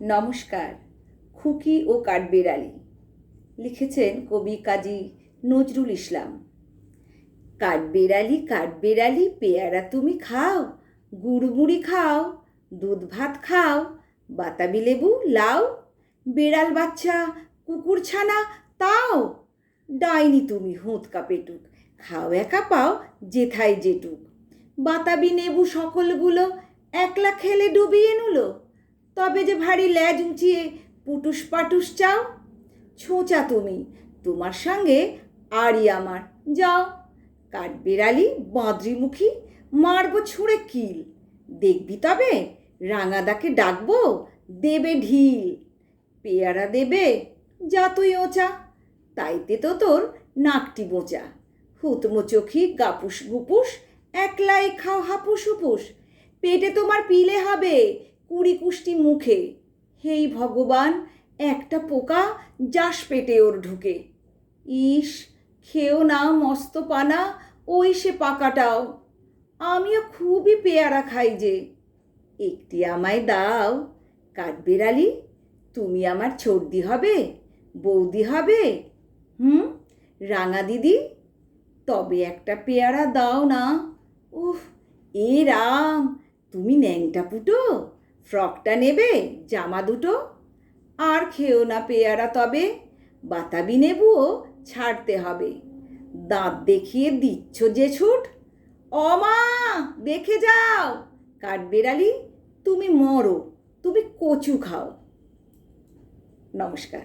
নমস্কার, খুকি ও কাঠবেড়ালি লিখেছেন কবি কাজী নজরুল ইসলাম। কাঠবেড়ালি কাঠবেড়ালি, পেয়ারা তুমি খাও, গুড়মুড়ি খাও, দুধ ভাত খাও, বাতাবি লেবু লাও, বেড়াল বাচ্চা, কুকুর ছানা তাও, ডাইনি তুমি হুঁতকা পেটুক খাও একা পাও যেথায় যেটুক বাতাবি, নেবু সকলগুলো একলা খেলে ডুবিয়ে নুলো তবে যে ভারী ল্যাজ উঁচিয়ে পুটুস পাটুস চাও, ছোঁচা তুমি। তোমার সঙ্গে আরই আমার। যাও। কাঠবেড়ালি, বাঁদরিমুখী, মারবো ছুঁড়ে কিল। দেখবি তবে রাঙাদাকে ডাকবো, দেবে ঢিল। পেয়ারা দেবে, যা তুই ওচা, তাইতে তো তোর নাকটি বোচা হুতমো চোখি, গাপুস গুপুস, একলাই খাও হাপুস হুপুস পেটে তোমার পিলে হবে কুড়ি কুষ্টি মুখে। হেই ভগবান, একটা পোকা যাস পেটে ওর ঢুকে। ইস, খেও না মস্ত পানা ওই সে পাকাটাও। আমিও খুবই পেয়ারা খাই যে। একটি আমায় দাও। কাঠবেড়ালি, তুমি আমার ছর্দি হবে, বৌদি হবে, হুম, রাঙা দিদি, তবে একটা পেয়ারা দাও না। উফ, এ রাম, তুমি ন্যাংটা পুটো। ফ্রকটা নেবে, জামা দুটো, আর খেও না পেয়ারা তবে, বাতাবি নেবুও ছাড়তে হবে। দাঁত দেখিয়ে দিচ্ছ যে ছুট অমা দেখে যাও, কাঠবেড়ালি, তুমি মরো, তুমি কচু খাও। নমস্কার।